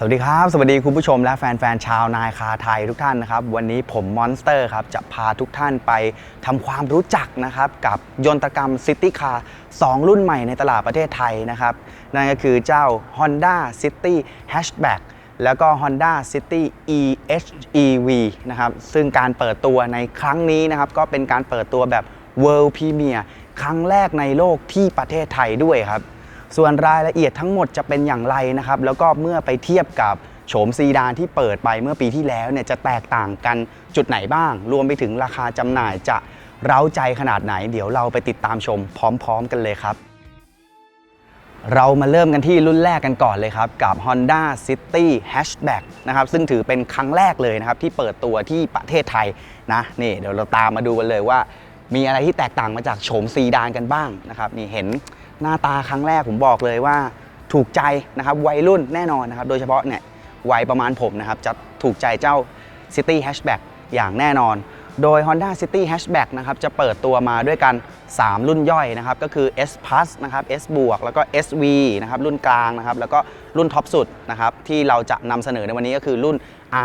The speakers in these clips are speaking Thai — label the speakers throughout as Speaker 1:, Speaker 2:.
Speaker 1: สวัสดีครับ สวัสดีคุณผู้ชมและแฟนๆ ชาวนายคาไทยทุกท่านนะครับ วันนี้ผมมอนสเตอร์ครับ จะพาทุกท่านไปทำความรู้จักนะครับ กับยนตกรรมซิตี้คาร์2รุ่นใหม่ในตลาดประเทศไทยนะครับ นั่นก็คือเจ้า Honda City Hatchback แล้วก็ Honda City EHEV นะครับ ซึ่งการเปิดตัวในครั้งนี้นะครับ ก็เป็นการเปิดตัวแบบ World Premier ครั้งแรกในโลกที่ประเทศไทยด้วยครับ ส่วนรายละเอียดทั้งหมดจะเป็นอย่างไรนะครับ แล้วก็เมื่อไปเทียบกับโฉมซีดานที่เปิดไปเมื่อปีที่แล้วเนี่ยจะแตกต่างกันจุดไหนบ้าง รวมไปถึงราคาจำหน่ายจะเร้าใจขนาดไหน เดี๋ยวเราไปติดตามชมพร้อม ๆ กันเลยครับ เรามาเริ่มกันที่รุ่นแรกกันก่อนเลยครับกับ Honda City Hatchback นะครับซึ่งถือเป็นครั้งแรกเลยนะครับที่เปิดตัวที่ประเทศไทยนะนี่เดี๋ยวเราตามมาดูกันเลยว่า มีอะไรที่แตกต่างมาจากโฉมซีดานกันบ้างนะครับนี่เห็น หน้าตาครั้งแรกผมบอกเลยว่าถูกใจนะครับวัยรุ่นแน่นอนนะครับ โดยเฉพาะเนี่ยวัยประมาณผมนะครับ จะถูกใจเจ้า City Hatchback อย่างแน่นอน โดย Honda City Hatchback นะครับจะเปิดตัวมาด้วยกัน 3 รุ่นย่อยนะครับ ก็คือ S Plus นะครับ S บวกแล้วก็ SV นะครับรุ่นกลางนะครับ แล้วก็รุ่นท็อปสุดนะครับ ที่เราจะนำเสนอในวันนี้ก็คือรุ่น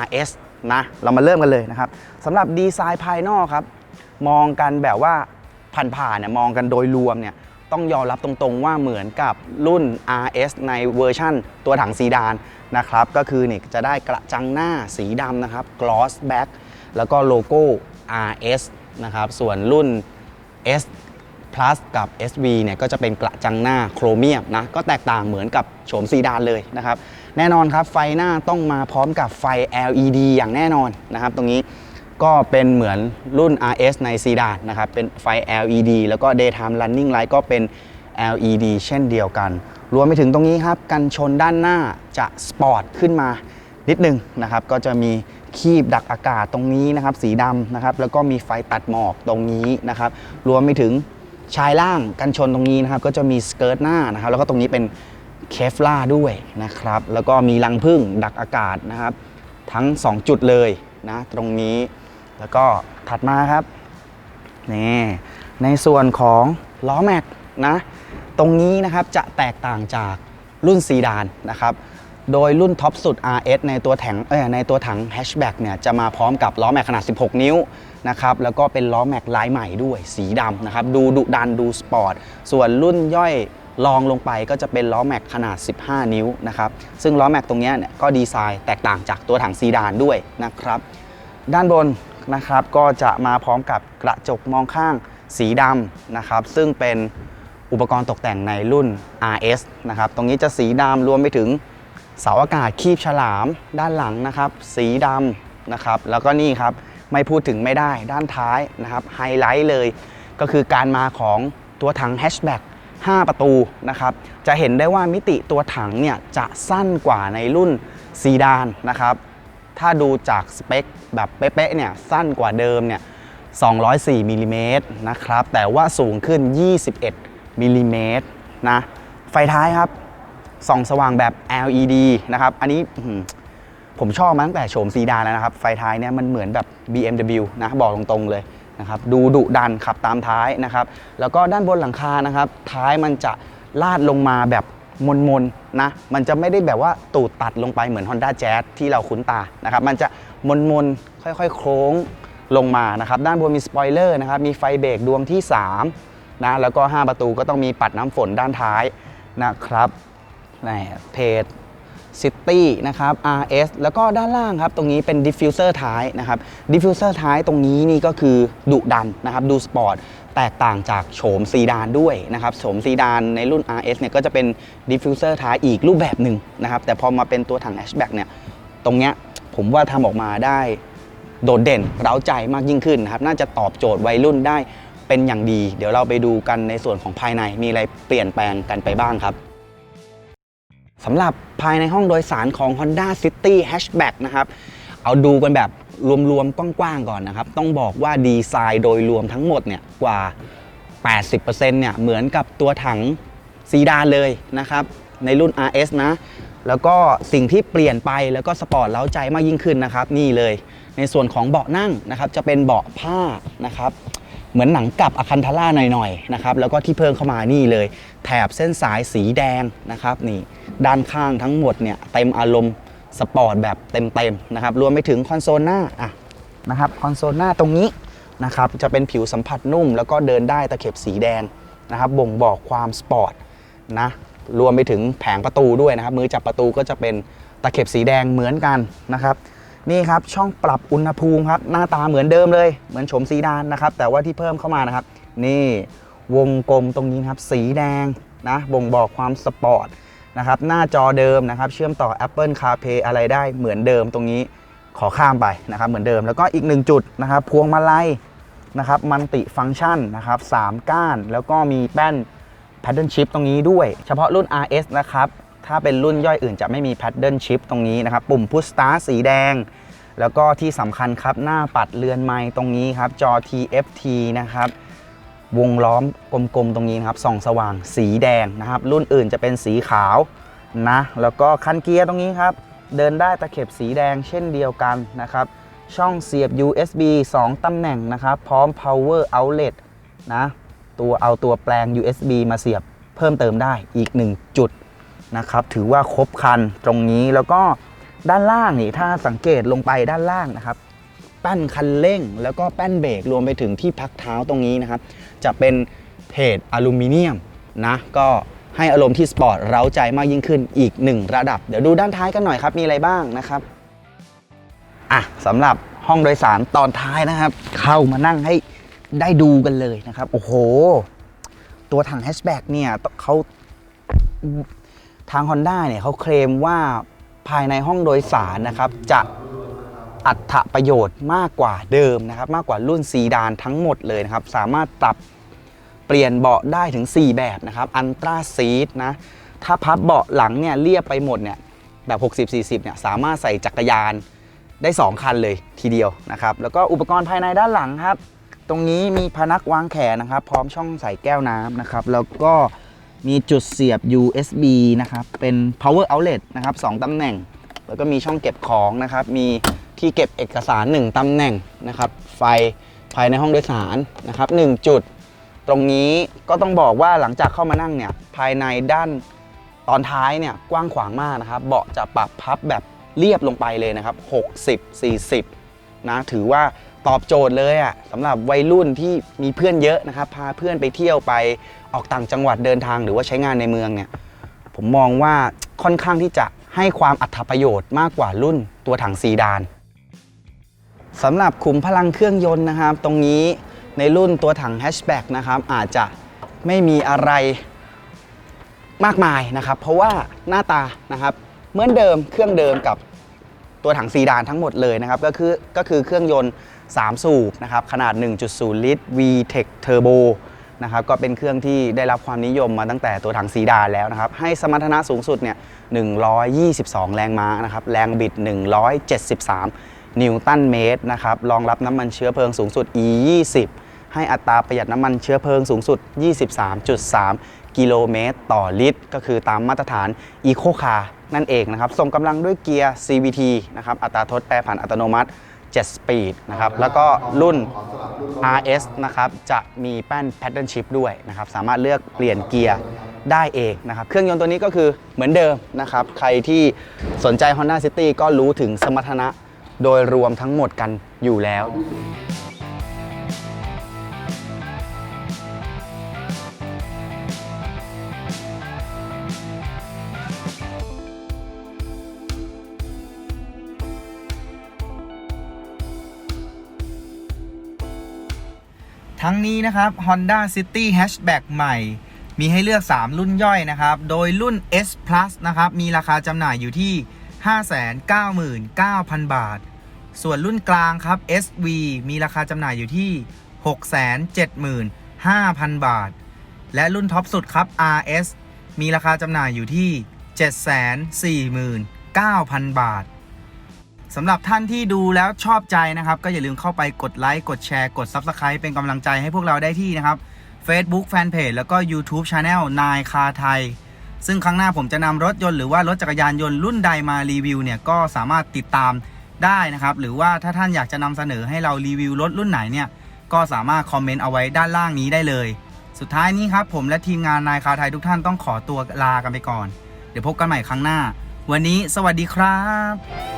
Speaker 1: RS นะเรามาเริ่มกันเลยนะครับสำหรับดีไซน์ภายนอกครับ มองกันแบบว่าผ่านๆเนี่ยมองกันโดยรวมเนี่ย ต้องยอมรับตรงๆว่าเหมือนกับรุ่น RS ในเวอร์ชั่นตัวถังซีดานนะครับ ก็คือนี่จะได้กระจังหน้าสีดำนะครับ gloss back แล้วก็โลโก้ RS นะครับ ส่วนรุ่น S Plus กับ SV เนี่ยก็จะเป็นกระจังหน้าโครเมียมนะ ก็แตกต่างเหมือนกับโฉมซีดานเลยนะครับ แน่นอนครับไฟหน้าต้องมาพร้อมกับไฟ LED อย่างแน่นอนนะครับ ตรงนี้ ก็เป็นเหมือนรุ่น RS ในซีดานนะครับ เป็นไฟ LED แล้วก็ daytime running light ก็เป็น LED เช่นเดียวกัน รวมไปถึงตรงนี้ครับ กันชนด้านหน้าจะสปอร์ตขึ้นมานิดนึงนะครับ ก็จะมีคีบดักอากาศตรงนี้นะครับ สีดำนะครับ แล้วก็มีไฟตัดหมอกตรงนี้นะครับ รวมไปถึงชายล่างกันชนตรงนี้นะครับ ก็จะมีสเกิร์ตหน้านะครับ แล้วก็ตรงนี้เป็นเคฟล่าด้วยนะครับ แล้วก็มีรังพึ่งดักอากาศนะครับ ทั้ง 2 จุดเลยนะ ตรงนี้ แล้วก็ถัดมาครับนี่ในส่วนของล้อแม็กนะตรงนี้นะครับจะแตกต่างจากรุ่นซีดานนะครับโดยรุ่นท็อปสุด RS ในตัวถังเอ้ยในตัวถังแฮชแบ็กเนี่ยจะมาพร้อมกับล้อแม็กขนาด 16 นิ้วนะครับแล้วก็เป็นล้อแม็กลายใหม่ด้วยสีดำนะครับดูดุดันดูสปอร์ตส่วนรุ่นย่อยลองลงไปก็จะเป็นล้อแม็กขนาด 15 นิ้วนะครับซึ่งล้อแม็กตรงนี้เนี่ยก็ดีไซน์แตกต่างจากตัวถังซีดานด้วยนะครับด้านบน นะครับ ก็จะมาพร้อมกับกระจกมองข้างสีดำนะครับ ซึ่งเป็นอุปกรณ์ตกแต่งในรุ่น RS นะครับ ตรงนี้จะสีดำรวมไปถึงเสาอากาศคีบฉลามด้านหลังนะครับ สีดำนะครับ แล้วก็นี่ครับไม่พูดถึงไม่ได้ด้านท้ายนะครับไฮไลท์เลยก็คือการมาของตัวถังแฮชแบ็ก5 ประตูนะครับ จะเห็นได้ว่ามิติตัวถังเนี่ยจะสั้นกว่าในรุ่นซีดานนะครับ ถ้าดูจากสเปคแบบเป๊ะๆเนี่ยสั้นกว่าเดิมเนี่ย204มิลลิเมตรนะครับ แต่ว่าสูงขึ้น 21มิลลิเมตรนะ ไฟท้ายครับส่องสว่างแบบ LED นะครับ อันนี้ผมชอบมาตั้งแต่โฉมซีดานแล้วนะครับ ไฟท้ายเนี่ยมันเหมือนแบบ BMW นะบอกตรงๆเลยนะครับดูดุดันขับตามท้ายนะครับ แล้วก็ด้านบนหลังคานะครับ ท้ายมันจะลาดลงมาแบบ มนมนนะมันจะไม่ได้แบบว่าตูดตัดลงไปเหมือน Honda Jazz ที่เราคุ้นตานะครับมันจะมนๆค่อยๆ โค้งลงมานะครับด้านบนมีสปอยเลอร์นะครับมีไฟเบรกดวงที่3นะแล้วก็ 5 ประตูก็ต้องมีปัดน้ำฝนด้านท้ายนะครับนี่เพจ City นะครับ RS แล้วก็ด้านล่างครับ ตรงนี้เป็น Diffuser ท้ายนะครับ Diffuser ท้ายตรงนี้นี่ก็คือดุดันนะครับ ดูสปอร์ตแตกต่างจากโฉมซีดานด้วยนะครับโฉมซีดานในรุ่น RS เนี่ยก็จะเป็น Diffuser ท้ายอีกรูปแบบหนึ่งนะครับ แต่พอมาเป็นตัวถัง Hatchback เนี่ยตรงเนี้ยผมว่าทำออกมาได้โดดเด่นเร้าใจมากยิ่งขึ้นนะครับ น่าจะตอบโจทย์วัยรุ่นได้เป็นอย่างดี เดี๋ยวเราไปดูกันในส่วนของภายในมีอะไรเปลี่ยนแปลงกันไปบ้างครับ สำหรับภายในห้องโดยสารของ Honda City Hatchback นะครับ เอาดูกันแบบรวมๆกว้างๆก่อนนะครับ ต้องบอกว่าดีไซน์โดยรวมทั้งหมดเนี่ยกว่า 80%เนี่ยเหมือนกับตัวถังซีดานเลยนะครับ ในรุ่น RS นะ แล้วก็สิ่งที่เปลี่ยนไปแล้วก็สปอร์ตเล้าใจมากยิ่งขึ้นนะครับ นี่เลย ในส่วนของเบาะนั่งนะครับ จะเป็นเบาะผ้านะครับ เหมือนหนังกับอะคันทาร่าหน่อยๆนะครับแล้วก็ที่เพิ่มเข้ามานี่เลย แถบเส้นสายสีแดงนะครับนี่ด้านข้างทั้งหมดเนี่ยเต็มอารมณ์สปอร์ตแบบเต็มๆนะครับรวมไปถึงคอนโซลหน้าอะนะครับคอนโซลหน้าตรงนี้นะครับจะเป็นผิวสัมผัสนุ่ม แล้วก็เดินได้ตะเข็บสีแดงนะครับบ่งบอกความสปอร์ตนะรวมไปถึงแผงประตูด้วยนะครับมือจับประตูก็จะเป็นตะเข็บสีแดงเหมือนกันนะครับ นี่ครับช่องปรับอุณหภูมิครับหน้าตาเหมือนเดิมเลย เหมือนโฉมซีดานนะครับ แต่ว่าที่เพิ่มเข้ามานะครับ นี่วงกลมตรงนี้ครับ สีแดงนะบ่งบอกความสปอร์ตนะครับหน้าจอเดิมนะครับ เชื่อมต่อ Apple CarPlay อะไรได้เหมือนเดิมตรงนี้ขอข้ามไปนะครับเหมือนเดิมแล้วก็อีกหนึ่งจุดนะครับ พวงมาลัยนะครับมันติฟังก์ชันนะครับสามก้าน แล้วก็มีแป้น Paddle Shift ตรงนี้ด้วย เฉพาะรุ่น RS นะครับ ถ้าเป็นรุ่นย่อยอื่นจะไม่มี Paddle Shift ตรงนี้นะครับ ปุ่ม Push Start สีแดง แล้วก็ที่สำคัญครับหน้าปัดเรือนไม้ตรงนี้ครับ จอ TFT นะครับวงล้อมกลมๆตรงนี้นครับส่องสว่างสีแดงนะครับ รุ่นอื่นจะเป็นสีขาวนะแล้วก็คันเกียร์ตรงนี้ครับ เดินได้ตะเข็บสีแดงเช่นเดียวกันนะครับ ช่องเสียบ USB 2 ตำแหน่งนะครับ พร้อม power outlet นะตัวเอาตัวแปลง USB มาเสียบเพิ่มเติมได้อีก 1 จุด นะครับ ถือว่าครบคันตรงนี้แล้วก็ด้านล่างนี่ถ้าสังเกตลงไปด้านล่างนะครับแป้นคันเร่ง แล้วก็แป้นเบรกรวมไปถึงที่พักเท้าตรงนี้นะครับ จะเป็นเพจอลูมิเนียมนะก็ให้อารมณ์ที่สปอร์ตเร้าใจมากยิ่งขึ้นอีกหนึ่งระดับ เดี๋ยวดูด้านท้ายกันหน่อยครับมีอะไรบ้างนะครับอะสำหรับห้องโดยสารตอนท้ายนะครับ เข้ามานั่งให้ได้ดูกันเลยนะครับ โอ้โห ตัวถังแฮชแบ็กเนี่ยเขา ทาง Honda เนี่ยเขาเคลมว่าภายในห้องโดยสารนะครับจะอัตประโยชน์มากกว่าเดิมนะครับมากกว่ารุ่นซีดานทั้งหมดเลยนะครับสามารถปรับเปลี่ยนเบาะได้ถึง 4 แบบนะครับอันตราซีทนะถ้าพับเบาะหลังเนี่ยเรียบไปหมดเนี่ยแบบ 60-40เนี่ยสามารถใส่จักรยานได้ 2 คันเลยทีเดียวนะครับแล้วก็อุปกรณ์ภายในด้านหลังครับ ตรงนี้มีพนักวางแขนนะครับ พร้อมช่องใส่แก้วน้ำนะครับแล้วก็ มีจุดเสียบ USB นะครับ เป็น power outlet นะครับ2ตำแหน่ง แล้วก็มีช่องเก็บของนะครับ มีที่เก็บเอกสาร 1ตำแหน่งนะครับ ไฟภายในห้องโดยสารนะครับ1จุด ตรงนี้ก็ต้องบอกว่าหลังจากเข้ามานั่งเนี่ย ภายในด้านตอนท้ายเนี่ยกว้างขวางมากนะครับ เบาะจะปรับพับแบบเรียบลงไปเลยนะครับ 60 40 นะ ถือว่า ตอบโจทย์เลยอะ่ะสำหรับวัยรุ่นที่มีเพื่อนเยอะนะครับ พาเพื่อนไปเที่ยวไปออกต่างจังหวัดเดินทางหรือว่าใช้งานในเมืองเนี่ย ผมมองว่าค่อนข้างที่จะให้ความอัตประโยชน์มากกว่ารุ่นตัวถังซีดานสำหรับขุมพลังเครื่องยนต์นะครับ ตรงนี้ในรุ่นตัวถังแฮชแบ็กนะครับอาจจะไม่มีอะไรมากมายนะครับ เพราะว่าหน้าตานะครับเหมือนเดิมเครื่องเดิมกับตัวถังซีดานทั้งหมดเลยนะครับ ก็คือก็คือเครื่องยนต์ 3 สูบนะครับขนาด 1.0 ลิตร VTEC Turbo นะครับก็เป็นเครื่องที่ได้รับความนิยมมาตั้งแต่ตัวถังซีดาแล้วนะครับ ให้สมรรถนะสูงสุดเนี่ย 122 แรงม้านะครับ แรงบิด 173 นิวตันเมตรนะครับ รองรับน้ำมันเชื้อเพลิงสูงสุด E20 ให้อัตราประหยัดน้ำมันเชื้อเพลิงสูงสุด 23.3 กิโลเมตรต่อลิตร ก็คือตามมาตรฐาน Eco Car นั่นเองนะครับ ส่งกำลังด้วยเกียร์ CVT นะครับ อัตราทดแปรผันอัตโนมัติ 7สปีดนะครับ แล้วก็รุ่น RS นะครับ จะมีแป้น Paddle Shift ด้วยนะครับ สามารถเลือกเปลี่ยนเกียร์ได้เองนะครับ เครื่องยนต์ตัวนี้ก็คือเหมือนเดิมนะครับ ใครที่สนใจ Honda City ก็รู้ถึงสมรรถนะโดยรวมทั้งหมดกันอยู่แล้ว ทั้งนี้นะครับ Honda City Hatchback ใหม่ มีให้เลือก 3 รุ่นย่อยนะครับ โดยรุ่น S Plus นะครับ มีราคาจำหน่ายอยู่ที่ 599,000 บาท ส่วนรุ่นกลางครับ SV มีราคาจำหน่ายอยู่ที่ 675,000 บาท และรุ่นท็อปสุดครับ RS มีราคาจำหน่ายอยู่ที่ 749,000 บาท สำหรับท่านที่ดูแล้วชอบใจนะครับ ก็อย่าลืมเข้าไปกดไลค์กดแชร์กด Subscribe เป็นกำลังใจให้พวกเราได้ที่นะครับ Facebook Fanpage แล้วก็ YouTube Channel นายคาไทย ซึ่งครั้งหน้าผมจะนำรถยนต์หรือว่ารถจักรยานยนต์รุ่นใดมารีวิวเนี่ยก็สามารถติดตามได้นะครับ หรือว่าถ้าท่านอยากจะนำเสนอให้เรารีวิวรถรุ่นไหนเนี่ยก็สามารถคอมเมนต์เอาไว้ด้านล่างนี้ได้เลย สุดท้ายนี้ครับผมและทีมงานนายคาไทยทุกท่านต้องขอตัวลากันไปก่อน เดี๋ยวพบกันใหม่ครั้งหน้า วันนี้สวัสดีครับ